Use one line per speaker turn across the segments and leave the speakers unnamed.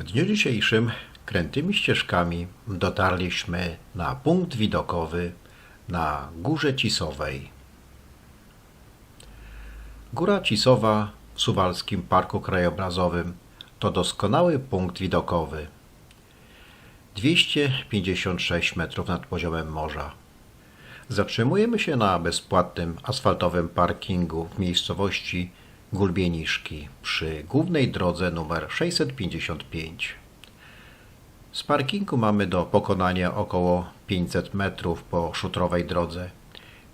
W dniu dzisiejszym krętymi ścieżkami dotarliśmy na punkt widokowy na Górze Cisowej. Góra Cisowa w Suwalskim Parku Krajobrazowym to doskonały punkt widokowy. 256 metrów nad poziomem morza. Zatrzymujemy się na bezpłatnym asfaltowym parkingu w miejscowości Gulbieniszki przy głównej drodze nr 655. Z parkingu mamy do pokonania około 500 metrów po szutrowej drodze.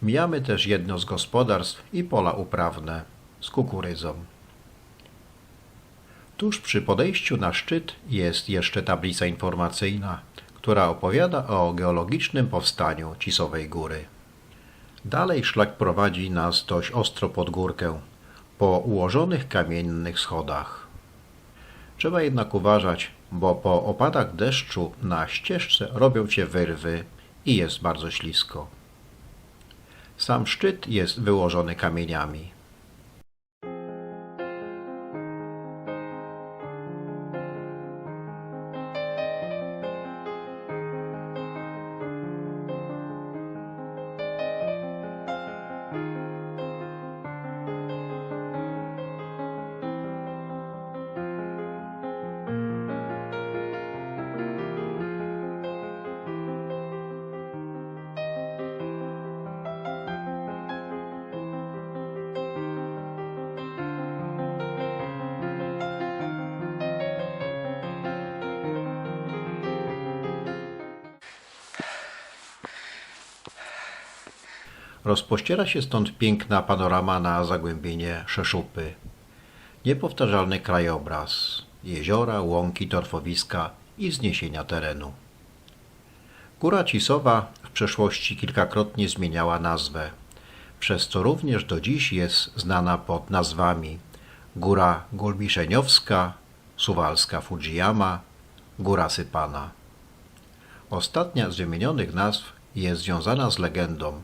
Mijamy też jedno z gospodarstw i pola uprawne z kukurydzą. Tuż przy podejściu na szczyt jest jeszcze tablica informacyjna, która opowiada o geologicznym powstaniu Cisowej Góry. Dalej szlak prowadzi nas dość ostro pod górkę, po ułożonych kamiennych schodach. Trzeba jednak uważać, bo po opadach deszczu na ścieżce robią się wyrwy i jest bardzo ślisko. Sam szczyt jest wyłożony kamieniami. Rozpościera się stąd piękna panorama na zagłębienie Szeszupy. Niepowtarzalny krajobraz, jeziora, łąki, torfowiska i zniesienia terenu. Góra Cisowa w przeszłości kilkakrotnie zmieniała nazwę, przez co również do dziś jest znana pod nazwami Góra Gulbiszeniowska, Suwalska Fujiyama, Góra Sypana. Ostatnia z wymienionych nazw jest związana z legendą,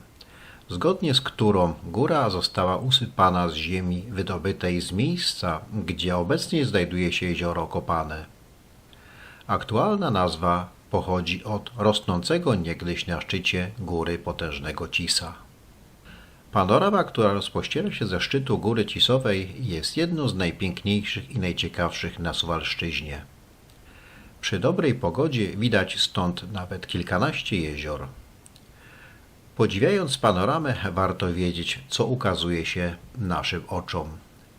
zgodnie z którą góra została usypana z ziemi wydobytej z miejsca, gdzie obecnie znajduje się jezioro Kopane. Aktualna nazwa pochodzi od rosnącego niegdyś na szczycie góry potężnego Cisa. Panorama, która rozpościera się ze szczytu góry Cisowej, jest jedną z najpiękniejszych i najciekawszych na Suwalszczyźnie. Przy dobrej pogodzie widać stąd nawet kilkanaście jezior. Podziwiając panoramę, warto wiedzieć, co ukazuje się naszym oczom.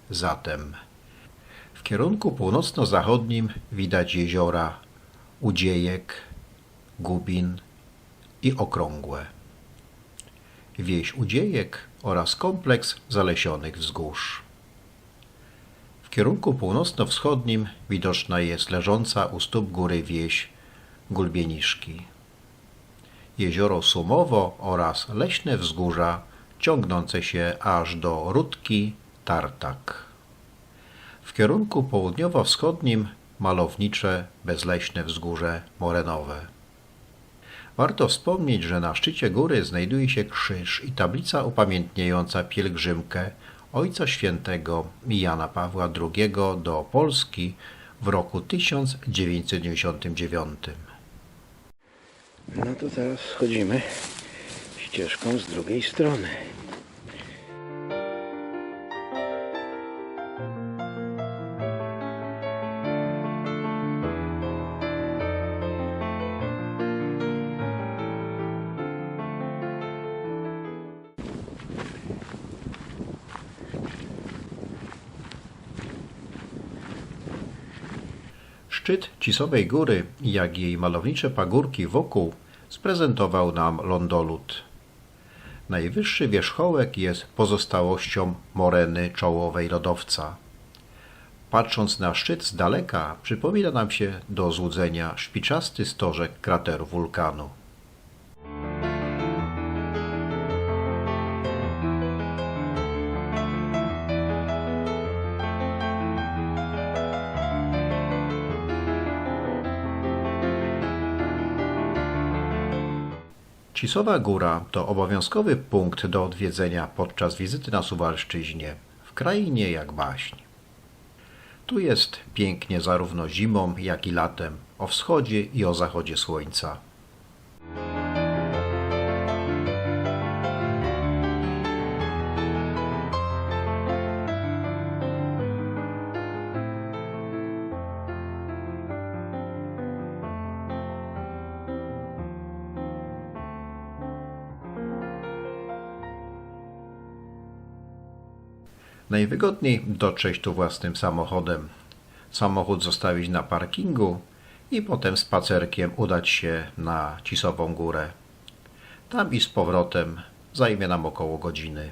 Zatem w kierunku północno-zachodnim widać jeziora Udziejek, Gubin i Okrągłe. Wieś Udziejek oraz kompleks zalesionych wzgórz. W kierunku północno-wschodnim widoczna jest leżąca u stóp góry wieś Gulbieniszki jezioro Sumowo oraz leśne wzgórza ciągnące się aż do Rudki Tartak. W kierunku południowo-wschodnim malownicze, bezleśne wzgórze Morenowe. Warto wspomnieć, że na szczycie góry znajduje się krzyż i tablica upamiętniająca pielgrzymkę Ojca Świętego Jana Pawła II do Polski w roku 1999.
No to teraz schodzimy ścieżką z drugiej strony.
Szczyt Cisowej Góry, jak jej malownicze pagórki wokół, sprezentował nam lądolud. Najwyższy wierzchołek jest pozostałością moreny czołowej lodowca. Patrząc na szczyt z daleka, przypomina nam się do złudzenia szpiczasty stożek krateru wulkanu. Cisowa Góra to obowiązkowy punkt do odwiedzenia podczas wizyty na Suwalszczyźnie, w krainie jak baśń. Tu jest pięknie zarówno zimą, jak i latem, o wschodzie i o zachodzie słońca. Najwygodniej dotrzeć tu własnym samochodem. Samochód zostawić na parkingu i potem spacerkiem udać się na Cisową Górę. Tam i z powrotem zajmie nam około godziny.